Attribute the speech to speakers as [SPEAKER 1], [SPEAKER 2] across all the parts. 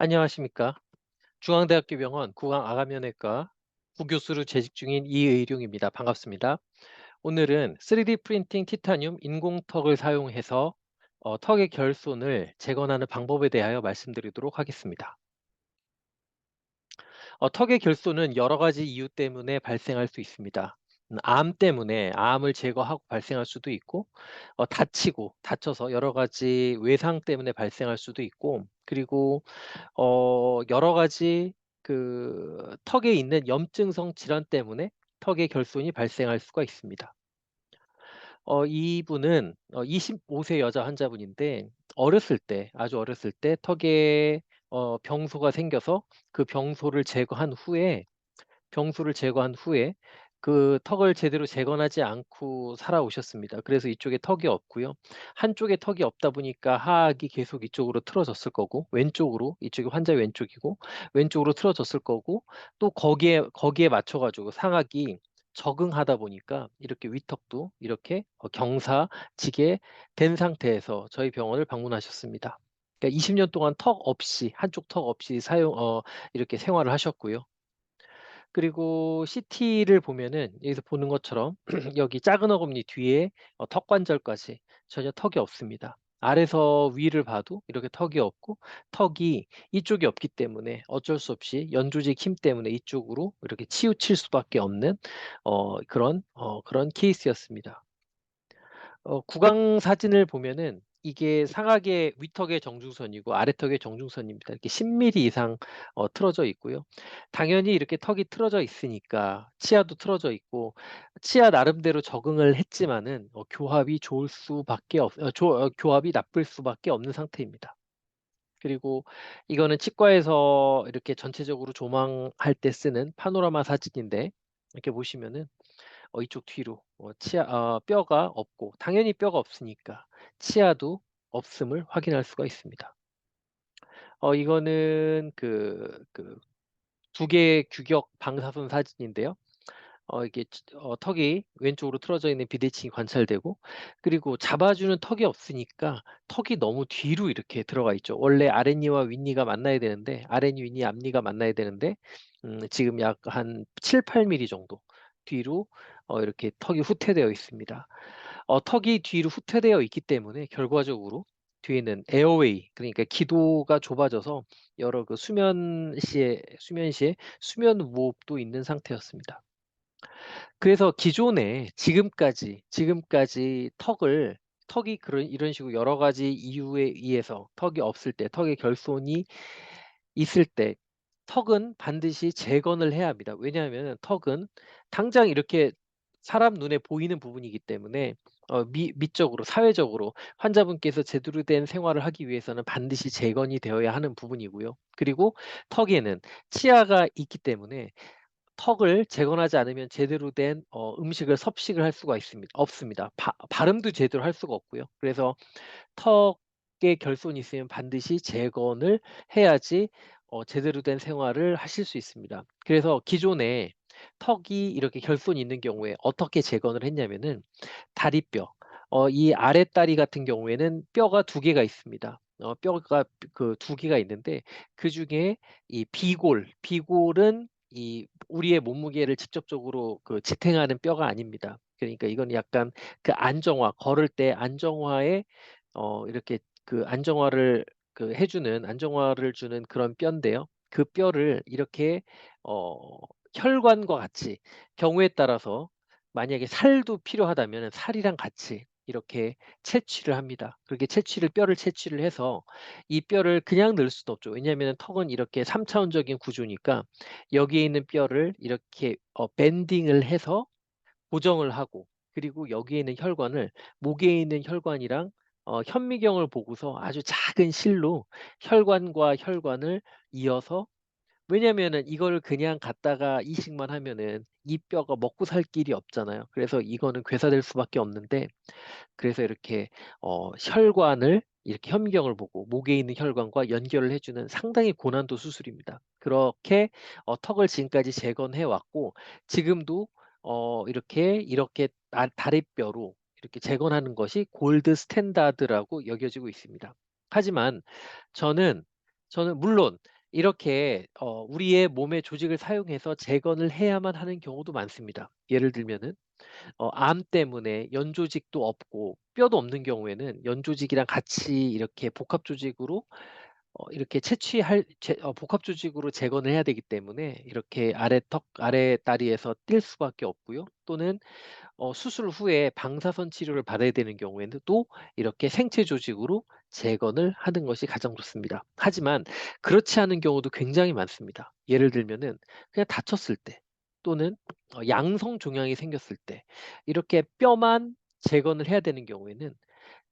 [SPEAKER 1] 안녕하십니까. 중앙대학교 병원 구강암암면외과 부교수로 재직 중인 이의룡입니다. 반갑습니다. 오늘은 3D 프린팅 티타늄 인공턱을 사용해서 어, 턱의 결손을 재건하는 방법에 대하여 말씀드리도록 하겠습니다. 어, 턱의 결손은 여러 가지 이유 때문에 발생할 수 있습니다. 음, 암 때문에 암을 제거하고 발생할 수도 있고 어, 다치고 다쳐서 여러 가지 외상 때문에 발생할 수도 있고 그리고 어 여러 가지 그 턱에 있는 염증성 질환 때문에 턱의 결손이 발생할 수가 있습니다. 어 이분은 어 25세 여자 환자분인데 어렸을 때 아주 어렸을 때 턱에 어 병소가 생겨서 그 병소를 제거한 후에 병수를 제거한 후에 그 턱을 제대로 재건하지 않고 살아오셨습니다. 그래서 이쪽에 턱이 없고요. 한쪽에 턱이 없다 보니까 하악이 계속 이쪽으로 틀어졌을 거고 왼쪽으로 이쪽이 환자 왼쪽이고 왼쪽으로 틀어졌을 거고 또 거기에 거기에 맞춰 가지고 상악이 적응하다 보니까 이렇게 위턱도 이렇게 어 경사지게 된 상태에서 저희 병원을 방문하셨습니다. 그러니까 20년 동안 턱 없이 한쪽 턱 없이 사용 어 이렇게 생활을 하셨고요. 그리고 CT를 보면은 여기서 보는 것처럼 여기 작은 어금니 뒤에 어 턱 관절까지 전혀 턱이 없습니다. 아래서 위를 봐도 이렇게 턱이 없고 턱이 이쪽이 없기 때문에 어쩔 수 없이 연조직 힘 때문에 이쪽으로 이렇게 치우칠 수밖에 없는 어 그런 어 그런 케이스였습니다. 어 구강 사진을 보면은 이게 상악의 위턱의 정중선이고 아래턱의 정중선입니다. 이렇게 10 밀리 이상 어 틀어져 있고요. 당연히 이렇게 턱이 틀어져 있으니까 치아도 틀어져 있고 치아 나름대로 적응을 했지만은 어 교합이 좋을 수밖에 없 어 조 어 교합이 나쁠 수밖에 없는 상태입니다. 그리고 이거는 치과에서 이렇게 전체적으로 조망할 때 쓰는 파노라마 사진인데 이렇게 보시면은 어 이쪽 뒤로 어 치아 어 뼈가 없고 당연히 뼈가 없으니까 치아도 없음을 확인할 수가 있습니다. 어 이거는 그 그 두 개의 규격 방사선 사진인데요. 어 이게 치어 턱이 왼쪽으로 틀어져 있는 비대칭이 관찰되고 그리고 잡아주는 턱이 없으니까 턱이 너무 뒤로 이렇게 들어가 있죠. 원래 아랫니와 윗니가 만나야 되는데 아랫니, 윗니, 앞니가 만나야 되는데 음 지금 약 한 7-8 밀리 정도 뒤로 어 이렇게 턱이 후퇴되어 있습니다. 어 턱이 뒤로 후퇴되어 있기 때문에 결과적으로 뒤에는 에어웨이 그러니까 기도가 좁아져서 여러 그 수면 시에 수면 시에 수면 무호흡도 있는 상태였습니다. 그래서 기존에 지금까지, 지금까지 턱을 턱이 그런 이런 식으로 여러 가지 이유에 의해서 턱이 없을 때 턱의 결손이 있을 때 턱은 반드시 재건을 해야 합니다. 왜냐하면은 턱은 당장 이렇게 사람 눈에 보이는 부분이기 때문에 어 미 미적으로 사회적으로 환자분께서 제대로 된 생활을 하기 위해서는 반드시 재건이 되어야 하는 부분이고요. 그리고 턱에는 치아가 있기 때문에 턱을 재건하지 않으면 제대로 된 어 음식을 섭식을 할 수가 있습니다 없습니다. 바 발음도 제대로 할 수가 없고요. 그래서 턱에 결손이 있으면 반드시 재건을 해야지 어 제대로 된 생활을 하실 수 있습니다. 그래서 기존에 턱이 이렇게 결손이 있는 경우에 어떻게 재건을 했냐면은 다리뼈 어 이 아랫다리 같은 경우에는 뼈가 두 개가 있습니다. 어 뼈가 그 두 개가 있는데 그 중에 이 비골, 비골은 이 우리의 몸무게를 직접적으로 그 지탱하는 뼈가 아닙니다. 그러니까 이건 약간 그 안정화 걸을 때 안정화에 어 이렇게 그 안정화를 그 해 주는 안정화를 주는 그런 뼈인데요. 그 뼈를 이렇게 어 혈관과 같이 경우에 따라서 만약에 살도 필요하다면은 살이랑 같이 이렇게 채취를 합니다. 그렇게 채취를 뼈를 채취를 해서 이 뼈를 그냥 넣을 수도 없죠. 왜냐하면은 턱은 이렇게 3 차원적인 구조니까 여기에 있는 뼈를 이렇게 어 밴딩을 해서 고정을 하고 그리고 여기에 있는 혈관을 목에 있는 혈관이랑 어 현미경을 보고서 아주 작은 실로 혈관과 혈관을 이어서 왜냐면은 이거를 그냥 갖다가 이식만 하면은 이 뼈가 먹고 살 길이 없잖아요. 그래서 이거는 괴사될 수밖에 없는데 그래서 이렇게 어 혈관을 이렇게 현미경을 보고 목에 있는 혈관과 연결을 해 주는 상당히 고난도 수술입니다. 그렇게 어 턱을 지금까지 재건해 왔고 지금도 어 이렇게, 이렇게 아 다리뼈로 이렇게 재건하는 것이 골드 스탠다드라고 여겨지고 있습니다. 하지만 저는 저는 물론 이렇게 어 우리의 몸의 조직을 사용해서 재건을 해야만 하는 경우도 많습니다. 예를 들면은 어 암 때문에 연 조직도 없고 뼈도 없는 경우에는 연 조직이랑 같이 이렇게 복합 조직으로 어 이렇게 채취할 재어 복합 조직으로 재건을 해야 되기 때문에 이렇게 아래 턱 아래 다리에서 뛸 수밖에 없고요. 또는 어 수술 후에 방사선 치료를 받아야 되는 경우에는 또 이렇게 생체 조직으로 재건을 하는 것이 가장 좋습니다. 하지만 그렇지 않은 경우도 굉장히 많습니다. 예를 들면은 그냥 다쳤을 때 또는 어 양성 종양이 생겼을 때 이렇게 뼈만 재건을 해야 되는 경우에는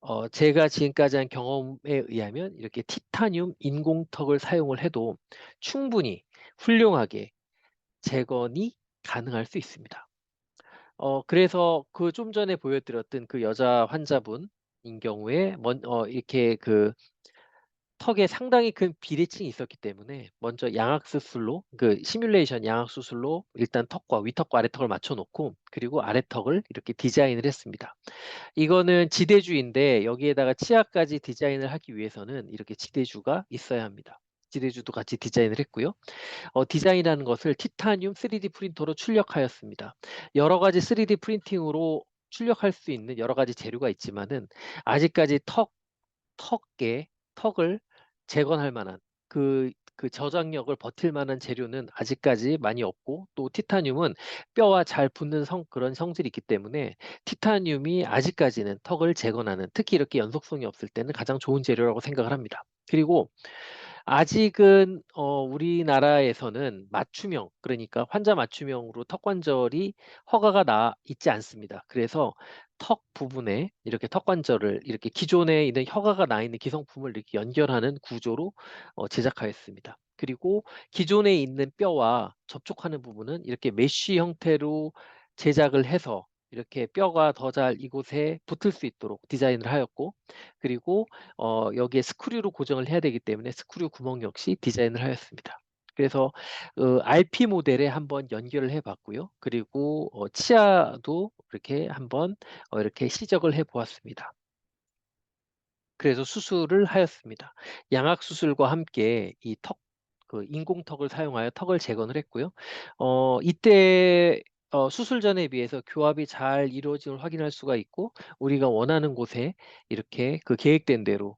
[SPEAKER 1] 어 제가 지금까지 한 경험에 의하면 이렇게 티타늄 인공턱을 사용을 해도 충분히 훌륭하게 재건이 가능할 수 있습니다. 어 그래서 그 좀 전에 보여 드렸던 그 여자 환자분 인 경우에 먼 어 이렇게 그 턱에 상당히 큰 비대칭이 있었기 때문에 먼저 양악 수술로 그 시뮬레이션 양악 수술로 일단 턱과 위턱과 아래턱을 맞춰 놓고 그리고 아래턱을 이렇게 디자인을 했습니다. 이거는 지대주인데 여기에다가 치아까지 디자인을 하기 위해서는 이렇게 지대주가 있어야 합니다. 지대주도 같이 디자인을 했고요. 어 디자인하는 것을 티타늄 3D 프린터로 출력하였습니다. 여러 가지 3D 프린팅으로 출력할 수 있는 여러 가지 재료가 있지만은 아직까지 턱 턱에 턱을 재건할 만한 그 그 저장력을 버틸 만한 재료는 아직까지 많이 없고 또 티타늄은 뼈와 잘 붙는 성 그런 성질이 있기 때문에 티타늄이 아직까지는 턱을 재건하는 특히 이렇게 연속성이 없을 때는 가장 좋은 재료라고 생각을 합니다. 그리고 아직은 어 우리나라에서는 맞춤형 그러니까 환자 맞춤형으로 턱 관절이 허가가 나 있지 않습니다. 그래서 턱 부분에 이렇게 턱 관절을 이렇게 기존에 있는 허가가 나 있는 기성품을 이렇게 연결하는 구조로 어 제작하였습니다. 그리고 기존에 있는 뼈와 접촉하는 부분은 이렇게 메쉬 형태로 제작을 해서 이렇게 뼈가 더 잘 이곳에 붙을 수 있도록 디자인을 하였고 그리고 어 여기에 스크류로 고정을 해야 되기 때문에 스크류 구멍 역시 디자인을 하였습니다. 그래서 어 RP 모델에 한번 연결을 해 봤고요. 그리고 어 치아도 이렇게 한번 어 이렇게 시적을 해 보았습니다. 그래서 수술을 하였습니다. 양악 수술과 함께 이 턱 그 인공턱을 사용하여 턱을 재건을 했고요. 어 이때 어 수술 전에 비해서 교합이 잘 이루어짐을 확인할 수가 있고 우리가 원하는 곳에 이렇게 그 계획된 대로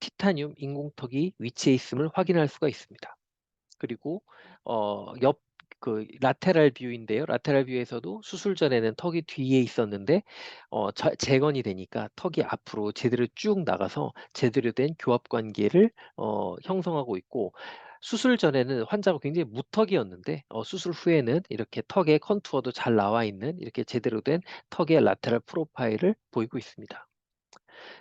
[SPEAKER 1] 티타늄 인공턱이 위치해 있음을 확인할 수가 있습니다. 그리고 어 옆 그 라테랄 뷰인데요. 라테랄 뷰에서도 수술 전에는 턱이 뒤에 있었는데 어자 재건이 되니까 턱이 앞으로 제대로 쭉 나가서 제대로 된 교합 관계를 어 형성하고 있고 수술 전에는 환자가 굉장히 무턱이었는데 어 수술 후에는 이렇게 턱의 컨투어도 잘 나와 있는 이렇게 제대로 된 턱의 라테랄 프로파일을 보이고 있습니다.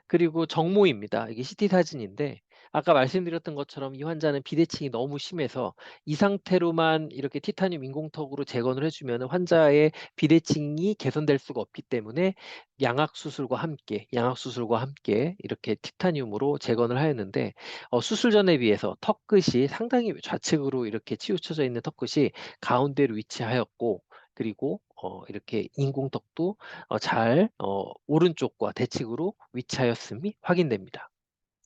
[SPEAKER 1] 그리고 정모입니다. 이게 CT 사진인데 아까 말씀드렸던 것처럼 이 환자는 비대칭이 너무 심해서 이 상태로만 이렇게 티타늄 인공턱으로 재건을 해 주면은 환자의 비대칭이 개선될 수가 없기 때문에 양악 수술과 함께 양악 수술과 함께 이렇게 티타늄으로 재건을 하였는데 어 수술 전에 비해서 턱 끝이 상당히 좌측으로 이렇게 치우쳐져 있는 턱 끝이 가운데로 위치하였고 그리고 어 이렇게 인공턱도 어 잘 어 오른쪽과 대칭으로 위치하였음이 확인됩니다.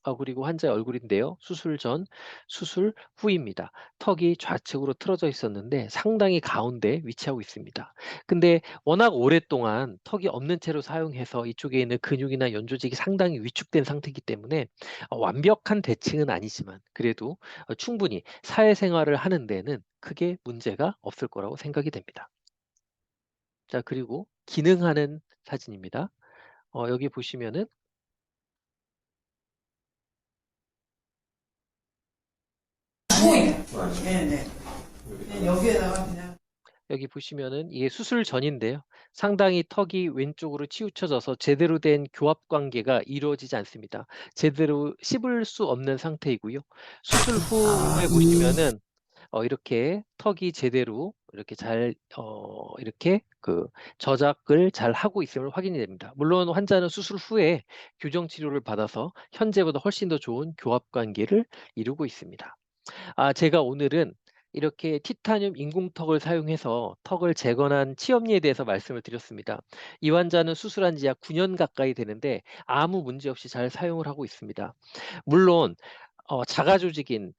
[SPEAKER 1] 어 그리고 환자의 얼굴인데요. 수술 전, 수술 후입니다. 턱이 좌측으로 틀어져 있었는데 상당히 가운데에 위치하고 있습니다. 근데 워낙 오랫동안 턱이 없는 채로 사용해서 이쪽에 있는 근육이나 연조직이 상당히 위축된 상태이기 때문에 어 완벽한 대칭은 아니지만 그래도 어 충분히 사회생활을 하는 데는 크게 문제가 없을 거라고 생각이 됩니다. 자 그리고 기능하는 사진입니다. 어 여기 보시면은
[SPEAKER 2] 네네. 그냥 여기에다가 그냥
[SPEAKER 1] 여기 보시면은 이게 수술 전인데요. 상당히 턱이 왼쪽으로 치우쳐져서 제대로 된 교합 관계가 이루어지지 않습니다. 제대로 씹을 수 없는 상태이고요. 수술 후에 보시면은 어 이렇게 턱이 제대로 이렇게 잘 어 이렇게 그 저작을 잘 하고 있음을 확인이 됩니다. 물론 환자는 수술 후에 교정 치료를 받아서 현재보다 훨씬 더 좋은 교합 관계를 이루고 있습니다. 아 제가 오늘은 이렇게 티타늄 인공턱을 사용해서 턱을 재건한 치염리에 대해서 말씀을 드렸습니다. 이 환자는 수술한 지 약 9년 가까이 되는데 아무 문제 없이 잘 사용을 하고 있습니다. 물론 어 자가 조직인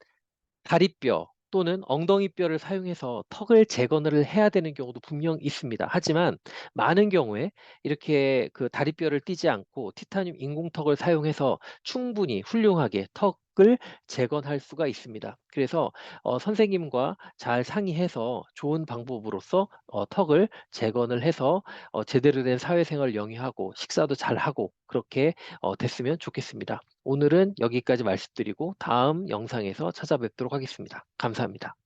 [SPEAKER 1] 다리뼈 또는 엉덩이뼈를 사용해서 턱을 재건을 해야 되는 경우도 분명 있습니다. 하지만 많은 경우에 이렇게 그 다리뼈를 띄지 않고 티타늄 인공턱을 사용해서 충분히 훌륭하게 턱 을 재건할 수가 있습니다. 그래서 어 선생님과 잘 상의해서 좋은 방법으로서 어 턱을 재건을 해서 어 제대로 된 사회생활을 영위하고 식사도 잘하고 그렇게 어 됐으면 좋겠습니다. 오늘은 여기까지 말씀드리고 다음 영상에서 찾아뵙도록 하겠습니다. 감사합니다.